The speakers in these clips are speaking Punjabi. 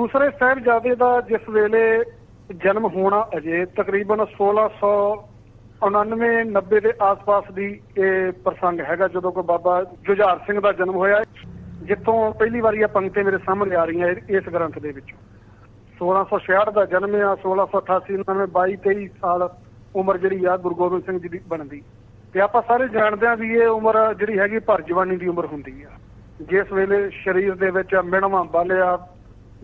ਦੂਸਰੇ ਸਾਹਿਬਜ਼ਾਦੇ ਦਾ ਜਿਸ ਵੇਲੇ ਜਨਮ ਹੋਣਾ ਅਜੇ ਤਕਰੀਬਨ 1699 90 ਦੇ ਆਸ-ਪਾਸ ਦੀ ਇਹ ਪ੍ਰਸੰਗ ਹੈਗਾ, ਜਦੋਂ ਕੋ ਬਾਬਾ ਜੁਝਾਰ ਸਿੰਘ ਦਾ ਜਨਮ ਹੋਇਆ। ਜਿੱਥੋਂ ਪਹਿਲੀ ਵਾਰੀ ਇਹ ਪੰਕਤੀ ਮੇਰੇ ਸਾਹਮਣੇ ਆ ਰਹੀਆਂ ਇਸ ਗ੍ਰੰਥ ਦੇ ਵਿੱਚ। 1666 ਦਾ ਜਨਮ ਆ 1688 99 22 23 ਸਾਲ ਉਮਰ ਜਿਹੜੀ ਆ ਗੁਰੂ ਗੋਬਿੰਦ ਸਿੰਘ ਜੀ ਦੀ ਬਣਦੀ। ਤੇ ਆਪਾਂ ਸਾਰੇ ਜਾਣਦੇ ਆ ਵੀ ਇਹ ਉਮਰ ਜਿਹੜੀ ਹੈਗੀ ਭਰ ਜਵਾਨੀ ਦੀ ਉਮਰ ਹੁੰਦੀ ਆ। ਜਿਸ ਵੇਲੇ ਸਰੀਰ ਦੇ ਵਿੱਚ ਮਿਣਵਾ ਬਲਿਆ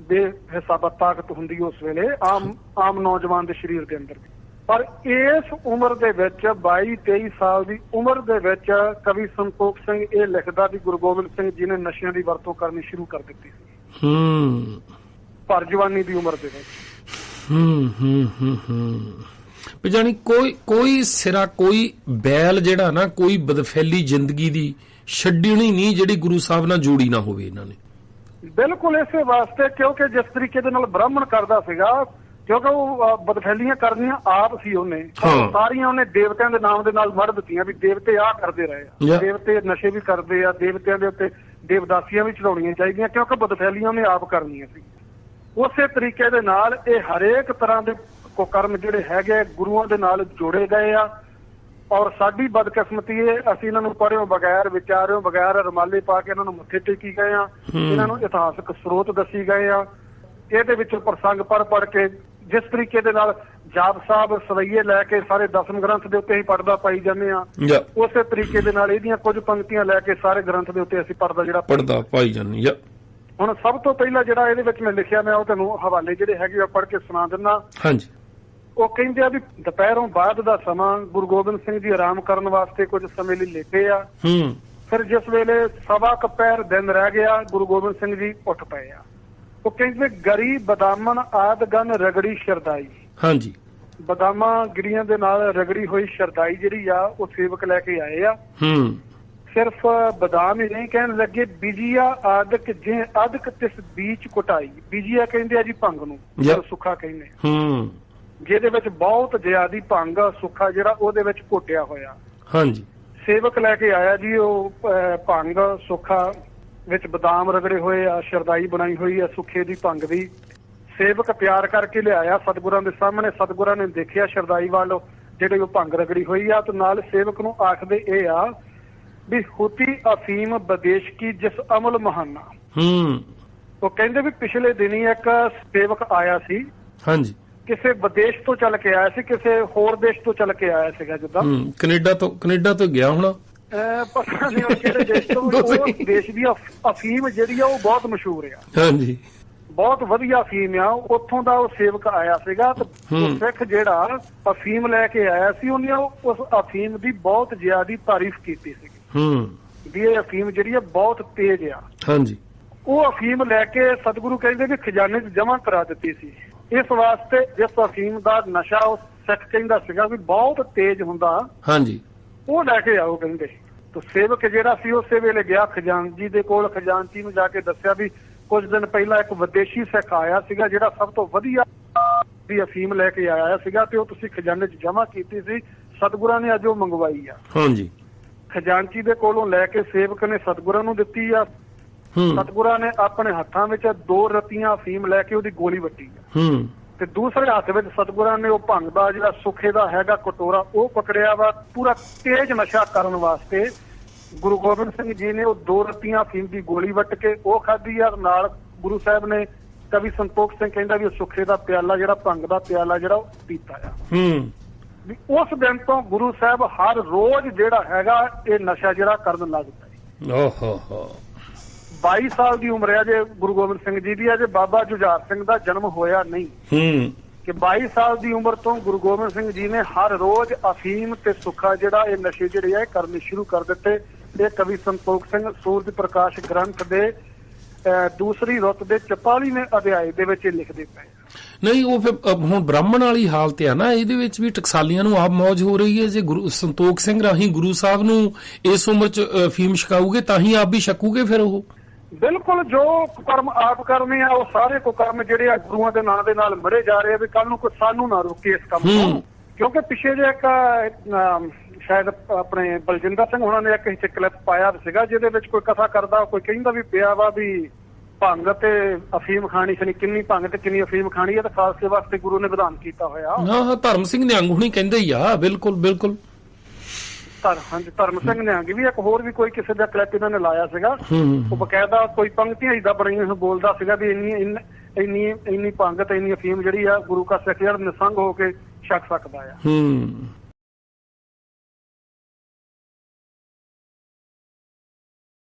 ਬੇਹਿਸਾਬਾ ਤਾਕਤ ਹੁੰਦੀ ਉਸ ਵੇਲੇ ਆਮ ਆਮ ਨੌਜਵਾਨ ਦੇ ਸਰੀਰ ਦੇ ਅੰਦਰ ਪਰ ਇਸ ਉਮਰ ਦੇ ਵਿੱਚ 22 23 ਸਾਲ ਦੀ ਉਮਰ ਦੇ ਵਿੱਚ ਕਵੀ ਸੰਤੋਖ ਸਿੰਘ ਇਹ ਲਿਖਦਾ ਵੀ ਗੁਰੂ ਗੋਬਿੰਦ ਸਿੰਘ ਜੀ ਨੇ ਨਸ਼ਿਆਂ ਦੀ ਵਰਤੋਂ ਕਰਨੀ ਸ਼ੁਰੂ ਕਰ ਦਿੱਤੀ ਸੀ। ਹੂੰ। ਭਰ ਜਵਾਨੀ ਦੀ ਉਮਰ ਦੇ ਵਿੱਚ। ਹੂੰ ਹੂੰ ਹੂੰ ਹੂੰ। ਵੀ ਜਾਣੀ ਕੋਈ ਕੋਈ ਸਿਰਾ ਕੋਈ ਬੈਲ ਜਿਹੜਾ ਨਾ ਕੋਈ ਬਦਫੈਲੀ ਜ਼ਿੰਦਗੀ ਦੀ ਛੱਡਣੀ ਨਹੀਂ ਜਿਹੜੀ ਗੁਰੂ ਸਾਹਿਬ ਨਾਲ ਜੋੜੀ ਨਾ ਹੋਵੇ ਇਹਨਾਂ ਨੇ। ਬਿਲਕੁਲ ਇਸੇ ਵਾਸਤੇ ਕਿਉਂਕਿ ਜਿਸ ਤਰੀਕੇ ਦੇ ਨਾਲ ਬ੍ਰਾਹਮਣ ਕਰਦਾ ਸੀਗਾ ਕਿਉਂਕਿ ਉਹ ਬਦਫੈਲੀਆਂ ਕਰਨੀਆਂ ਆਪ ਸੀ ਉਹਨੇ। ਸਾਰੀਆਂ ਉਹਨੇ ਦੇਵਤਿਆਂ ਦੇ ਨਾਮ ਦੇ ਨਾਲ ਮੜ ਦਿੱਤੀਆਂ ਵੀ ਦੇਵਤੇ ਆਹ ਕਰਦੇ ਰਹੇ ਆ. ਦੇਵਤੇ ਨਸ਼ੇ ਵੀ ਕਰਦੇ ਆ ਦੇਵਤਿਆਂ ਦੇ ਉੱਤੇ ਦੇਵਦਾਸੀਆਂ ਵੀ ਚੜਾਉਣੀਆਂ ਚਾਹੀਦੀਆਂ ਕਿਉਂਕਿ ਬਦਫੈਲੀਆਂ ਉਹਨੇ ਆਪ ਕਰਨੀਆਂ ਸੀ ਉਸੇ ਤਰੀਕੇ ਦੇ ਨਾਲ ਇਹ ਹਰੇਕ ਤਰ੍ਹਾਂ ਦੇ ਕੁਕਰਮ ਜਿਹੜੇ ਹੈਗੇ ਗੁਰੂਆਂ ਦੇ ਨਾਲ ਜੋੜੇ ਗਏ ਆ ਔਰ ਸਾਡੀ ਬਦਕਿਸਮਤੀ ਇਹ ਅਸੀਂ ਇਹਨਾਂ ਨੂੰ ਪੜ੍ਹਿਓ ਬਗੈਰ ਵਿਚਾਰਿਓ ਬਗੈਰ ਰਮਾਲੇ ਪਾ ਕੇ ਇਹਨਾਂ ਨੂੰ ਮੱਥੇ ਟੇਕੀ ਗਏ ਆ। ਇਹਨਾਂ ਨੂੰ ਇਤਿਹਾਸਕ ਸਰੋਤ ਦੱਸੀ ਗਏ ਆ। ਇਹਦੇ ਵਿੱਚੋਂ ਪ੍ਰਸੰਗ ਪੜ ਪੜ ਕੇ ਜਿਸ ਤਰੀਕੇ ਦੇ ਨਾਲ ਜਾਪ ਸਾਹਿਬ ਸਵਈਏ ਲੈ ਕੇ ਸਾਰੇ ਦਸਮ ਗ੍ਰੰਥ ਦੇ ਉੱਤੇ ਹੀ ਪੜਦਾ ਪਾਈ ਜਾਂਦੇ ਆ। ਉਸੇ ਤਰੀਕੇ ਦੇ ਨਾਲ ਇਹਦੀਆਂ ਕੁਝ ਪੰਕਤੀਆਂ ਲੈ ਕੇ ਸਾਰੇ ਗ੍ਰੰਥ ਦੇ ਉੱਤੇ ਅਸੀਂ ਪੜਦਾ ਜਿਹੜਾ ਪੜਦਾ ਪਾਈ ਜਾਂਦੀ ਜਾਂ ਹੁਣ ਸਭ ਤੋਂ ਪਹਿਲਾਂ ਜਿਹੜਾ ਇਹਦੇ ਵਿੱਚ ਮੈਂ ਲਿਖਿਆ ਮੈਂ ਉਹ ਤੁਹਾਨੂੰ ਹਵਾਲੇ ਜਿਹੜੇ ਹੈਗੇ ਆ ਪੜ੍ਹ ਕੇ ਸੁਣਾ ਦਿੰਦਾ ਹਾਂਜੀ। ਉਹ ਕਹਿੰਦੇ ਆ ਵੀ ਦੁਪਹਿਰੋਂ ਬਾਅਦ ਦਾ ਸਮਾਂ ਗੁਰੂ ਗੋਬਿੰਦ ਸਿੰਘ ਜੀ ਆਰਾਮ ਕਰਨ ਵਾਸਤੇ ਕੁਝ ਸਮੇਂ ਲਈ ਲੇਟੇ ਆ। ਹੂੰ। ਫਿਰ ਜਿਸ ਵੇਲੇ ਸਵਾ ਕੁ ਪੈਰ ਦਿਨ ਰਹਿ ਗਿਆ ਗੁਰੂ ਗੋਬਿੰਦ ਸਿੰਘ ਜੀ ਉੱਠ ਪਏ ਆ। ਉਹ ਕਹਿੰਦੇ ਗਰੀ ਬਦਾਮਨ ਆਦ ਗਨ ਰਗੜੀ ਸ਼ਰਦਾਈ। ਹਾਂਜੀ। ਬਦਾਮਾਂ ਗਿਰੀਆਂ ਦੇ ਨਾਲ ਰਗੜੀ ਹੋਈ ਸ਼ਰਦਾਈ ਜਿਹੜੀ ਆ ਉਹ ਸੇਵਕ ਲੈ ਕੇ ਆਏ ਆ। ਹੂੰ। ਸਿਰਫ ਬਦਾਮ ਹੀ ਨਹੀਂ ਕਹਿਣ ਲੱਗੇ ਬੀਜੀਆ ਆਦਿਕ ਜੇ ਆਦਿਕ ਤਿਸ ਬੀਚ ਕੁਟਾਈ। ਬੀਜੀਆ ਕਹਿੰਦੇ ਆ ਜੀ ਭੰਗ ਨੂੰ ਸੁੱਖਾ ਕਹਿੰਦੇ ਹੂੰ। ਜਿਹਦੇ ਵਿੱਚ ਬਹੁਤ ਜ਼ਿਆਦੀ ਭੰਗ ਸੁੱਖਾ ਜਿਹੜਾ ਉਹਦੇ ਵਿੱਚ ਘੋਟਿਆ ਹੋਇਆ। ਹਾਂਜੀ। ਸੇਵਕ ਲੈ ਕੇ ਆਇਆ ਜੀ ਉਹ ਭੰਗ ਸੁੱਖਾ ਵਿੱਚ ਬਦਾਮ ਰਗੜੇ ਹੋਏ ਆ ਸ਼ਰਦਾਈ ਬਣਾਈ ਹੋਈ ਆ ਸੁੱਖੇ ਦੀ ਭੰਗ ਦੀ। ਸੇਵਕ ਪਿਆਰ ਕਰਕੇ ਲਿਆਇਆ ਸਤਿਗੁਰਾਂ ਦੇ ਸਾਹਮਣੇ। ਸਤਿਗੁਰਾਂ ਨੇ ਦੇਖਿਆ ਸ਼ਰਦਾਈ ਵੱਲ ਜਿਹੜੇ ਉਹ ਭੰਗ ਰਗੜੀ ਹੋਈ ਆ ਤੇ ਨਾਲ ਸੇਵਕ ਨੂੰ ਆਖਦੇ ਇਹ ਆ ਵੀ ਹੁਤੀ ਅਫੀਮ ਬਦੇਸ਼ ਕੀ ਜਿਸ ਅਮਲ ਮਹਾਨਾ। ਹੂੰ। ਉਹ ਕਹਿੰਦੇ ਵੀ ਪਿਛਲੇ ਦਿਨੀ ਇੱਕ ਸੇਵਕ ਆਇਆ ਸੀ। ਹਾਂਜੀ। ਕਿਸੇ ਵਿਦੇਸ਼ ਤੋਂ ਚੱਲ ਕੇ ਆਇਆ ਸੀ ਕਿਸੇ ਹੋਰ ਦੇਸ਼ ਤੋਂ ਚੱਲ ਕੇ ਆਇਆ ਸੀਗਾ ਜਿੱਦਾਂ। ਹੂੰ ਕੈਨੇਡਾ ਤੋਂ ਕੈਨੇਡਾ ਤੋਂ ਗਿਆ ਹੋਣਾ? ਪਤਾ ਨਹੀਂ ਉਹ ਕਿਹੜੇ ਦੇਸ਼ ਤੋਂ ਉਹ ਦੇਸ਼ ਦੀ ਅਫ- ਅਫੀਮ ਜਿਹੜੀ ਆ ਉਹ ਬਹੁਤ ਮਸ਼ਹੂਰ ਆ। ਹਾਂਜੀ। ਬਹੁਤ ਵਧੀਆ ਅਫੀਮ ਆ ਉੱਥੋਂ ਦਾ ਉਹ ਸੇਵਕ ਆਇਆ ਸੀਗਾ ਤੇ। ਸਿੱਖ ਜਿਹੜਾ ਅਫੀਮ ਲੈ ਕੇ ਆਇਆ ਸੀ ਉਹਨੇ ਉਹ- ਉਸ ਅਫੀਮ ਦੀ ਬਹੁਤ ਜ਼ਿਆਦੀ ਤਾਰੀਫ ਕੀਤੀ ਸੀ। ਹੂੰ। ਵੀ ਇਹ ਅਫੀਮ ਜਿਹੜੀ ਆ ਬਹੁਤ ਤੇਜ਼ ਆ। ਹਾਂਜੀ। ਉਹ ਅਫੀਮ ਲੈ ਕੇ ਸਤਿਗੁਰੂ ਕਹਿੰਦੇ ਵੀ ਖਜ਼ਾਨੇ 'ਚ ਜਮ੍ਹਾਂ ਕਰਾ ਦਿੱਤੀ ਸੀ। ਇਸ ਵਾਸਤੇ ਜਿਸ ਅਫੀਮ ਦਾ ਨਸ਼ਾ ਉਹ ਸਿੱਖ ਕਹਿੰਦਾ ਸੀਗਾ ਵੀ ਬਹੁਤ ਤੇਜ਼ ਹੁੰਦਾ ਹਾਂਜੀ। ਉਹ ਲੈ ਕੇ ਆਓ ਕਹਿੰਦੇ। ਤੇ ਸੇਵਕ ਜਿਹੜਾ ਸੀ ਉਸੇ ਵੇਲੇ ਗਿਆ ਖਜ਼ਾਨਜੀ ਦੇ ਕੋਲ ਖਜ਼ਾਨਜੀ ਨੂੰ ਜਾ ਕੇ ਦੱਸਿਆ ਵੀ ਕੁਝ ਦਿਨ ਪਹਿਲਾਂ ਇੱਕ ਵਿਦੇਸ਼ੀ ਸਿੱਖ ਆਇਆ ਸੀਗਾ ਜਿਹੜਾ ਸਭ ਤੋਂ ਵਧੀਆ ਦੀ ਅਫੀਮ ਲੈ ਕੇ ਆਇਆ ਸੀਗਾ ਤੇ ਉਹ ਤੁਸੀਂ ਖਜ਼ਾਨੇ 'ਚ ਜਮ੍ਹਾਂ ਕੀਤੀ ਸੀ ਸਤਿਗੁਰਾਂ ਨੇ ਅੱਜ ਉਹ ਮੰਗਵਾਈ ਆ। ਹਾਂਜੀ। ਖਜ਼ਾਨਚੀ ਦੇ ਕੋਲੋਂ ਲੈ ਕੇ ਸੇਵਕ ਨੇ ਸਤਿਗੁਰਾਂ ਨੂੰ ਦਿੱਤੀ ਆ ਸਤਿਗੁਰਾਂ ਨੇ ਆਪਣੇ ਹੱਥਾਂ ਵਿੱਚ ਦੋ ਰਤੀਆਂ ਅਫੀਮ ਲੈ ਕੇ ਉਹਦੀ ਗੋਲੀ ਵੱਟੀ ਹੂੰ। ਤੇ ਦੂਸਰੇ ਹੱਥ ਵਿੱਚ ਸਤਿਗੁਰਾਂ ਨੇ ਉਹ ਭੰਗ ਦਾ ਜਿਹੜਾ ਸੁੱਖੇ ਦਾ ਹੈਗਾ ਕਟੋਰਾ ਉਹ ਪਕੜਿਆ ਵਾ ਪੂਰਾ ਤੇਜ਼ ਨਸ਼ਾ ਕਰਨ ਵਾਸਤੇ। ਗੁਰੂ ਗੋਬਿੰਦ ਸਿੰਘ ਜੀ ਨੇ ਉਹ ਦੋ ਰਤੀਆਂ ਅਫੀਮ ਦੀ ਗੋਲੀ ਵੱਟ ਕੇ ਉਹ ਖਾਧੀ ਆ ਨਾਲ ਗੁਰੂ ਸਾਹਿਬ ਨੇ ਕਵੀ ਸੰਤੋਖ ਸਿੰਘ ਕਹਿੰਦਾ ਵੀ ਉਹ ਸੁੱਖੇ ਦਾ ਪਿਆਲਾ ਜਿਹੜਾ ਭੰਗ ਦਾ ਪਿਆਲਾ ਜਿਹੜਾ ਉਹ ਪੀਤਾ ਆ। ਹੂੰ। ਵੀ ਉਸ ਦਿਨ ਤੋਂ ਗੁਰੂ ਸਾਹਿਬ ਹਰ ਰੋਜ਼ ਜਿਹੜਾ ਹੈਗਾ ਇਹ ਨਸ਼ਾ ਜਿਹੜਾ ਕਰਨ ਲੱਗ ਪਏ। ਓਹੋ ਹੋ। 22 ਸਾਲ ਦੀ ਉਮਰ ਹੈ ਜੇ ਗੁਰੂ ਗੋਬਿੰਦ ਸਿੰਘ ਜੀ ਦੀ ਅਜੇ ਬਾਬਾ ਜੁਝਾਰ ਸਿੰਘ ਦਾ ਜਨਮ ਹੋਇਆ ਨਹੀਂ। ਹੂੰ। ਕਿ 22 ਸਾਲ ਦੀ ਉਮਰ ਤੋਂ ਗੁਰੂ ਗੋਬਿੰਦ ਸਿੰਘ ਜੀ ਨੇ ਹਰ ਰੋਜ਼ ਅਫੀਮ ਤੇ ਸੁੱਖਾ ਜਿਹੜਾ ਇਹ ਨਸ਼ੇ ਜਿਹੜੇ ਆ ਇਹ ਕਰਨੇ ਸ਼ੁਰੂ ਕਰ ਦਿੱਤੇ। ਇਹ ਕਵੀ ਸੰਤੋਖ ਸਿੰਘ ਸੂਰਜ ਪ੍ਰਕਾਸ਼ ਗ੍ਰੰਥ ਦੇ ਦੂਸਰੀ ਰੁੱਤ ਦੇ 44ਵੇਂ ਅਧਿਆਏ ਦੇ ਵਿੱਚ ਲਿਖਦੇ ਪਏ ਨਹੀਂ ਉਹ ਫਿਰ ਹੁਣ ਬ੍ਰਾਹਮਣ ਵਾਲੀ ਹਾਲਤ ਆ ਨਾ ਇਹਦੇ ਵਿੱਚ ਵੀ ਟਕਸਾਲੀਆਂ ਨੂੰ ਆਪ ਮौज ਹੋ ਰਹੀ ਹੈ। ਜੇ ਗੁਰੂ ਸੰਤੋਖ ਸਿੰਘ ਰਾਹੀਂ ਗੁਰੂ ਸਾਹਿਬ ਨੂੰ ਇਸ ਉਮਰ ਚ ਫੀਮ ਛਕਾਉਗੇ ਤਾਂ ਹੀ ਆਪ ਵੀ ਛਕੂਗੇ ਫਿਰ ਉਹ। ਬਿਲਕੁਲ ਜੋ ਕਰਮ ਆਪ ਕਰਨੇ ਆ ਉਹ ਸਾਰੇ ਕੋ ਕਰਮ ਜਿਹੜੇ ਆ ਗੁਰੂਆਂ ਦੇ ਨਾਂ ਦੇ ਨਾਲ ਮਰੇ ਜਾ ਰਹੇ ਆ ਵੀ ਕੱਲ ਨੂੰ ਕੋਈ ਸਾਨੂੰ ਨਾ ਰੋਕੇ ਇਸ ਕੰਮ ਤੋਂ। ਕਿਉਂਕਿ ਪਿਛੇ ਜੇ ਇੱਕ ਸ਼ਾਇਦ ਆਪਣੇ ਬਲਜਿੰਦਰ ਸਿੰਘ ਉਹਨਾਂ ਨੇ ਇੱਕ ਹਿੱਚ ਕਲਿੱਪ ਪਾਇਆ ਸੀਗਾ ਜਿਹਦੇ ਵਿੱਚ ਕੋਈ ਕਥਾ ਕਰਦਾ ਕੋਈ ਕਹਿੰਦਾ ਵੀ ਪਿਆ ਵਾ ਵੀ ਭੰਗ ਤੇ ਅਫੀਮ ਖਾਣੀ ਸੀ ਕਿੰਨੀ ਭੰਗ ਤੇ ਕਿੰਨੀ ਅਫੀਮ ਖਾਣੀ ਹੈ ਤਾਂ ਖਾਲਸੇ ਵਾਸਤੇ ਗੁਰੂ ਨੇ ਵਿਧਾਨ ਕੀਤਾ ਹੋਇਆ। ਹਾਂ ਹਾਂ ਧਰਮ ਸਿੰਘ ਨਿਹੰਗ ਹੁਣੀ ਕਹਿੰਦੇ ਹੀ ਆ ਬਿਲਕੁਲ ਬਿਲਕੁਲ। ਧਰ ਹਾਂਜੀ ਧਰਮ ਸਿੰਘ ਨੇ ਆਂਗੀ ਵੀ ਇੱਕ ਹੋਰ ਵੀ ਕੋਈ ਕਿਸੇ ਦਾ ਕਲਿੱਪ ਇਹਨਾਂ ਨੇ ਲਾਇਆ ਸੀਗਾ। ਉਹ ਬਕਾਇਦਾ ਕੋਈ ਪੰਕਤੀਆਂ ਇਦਾਂ ਬਣਾਈਆਂ ਬੋਲਦਾ ਸੀਗਾ ਵੀ ਇੰਨੀ ਇੰਨ- ਇੰਨੀ ਇੰਨੀ ਭੰਗ ਤੇ ਇੰਨੀ ਅਫੀਮ ਜਿਹੜੀ ਆ ਗੁਰੂ ਕਾ ਸਿੱਖ ਜਿਹੜਾ ਨਿਸੰਗ ਹੋ ਕੇ ਛਕ ਸਕਦਾ ਆ। ਹੂੰ।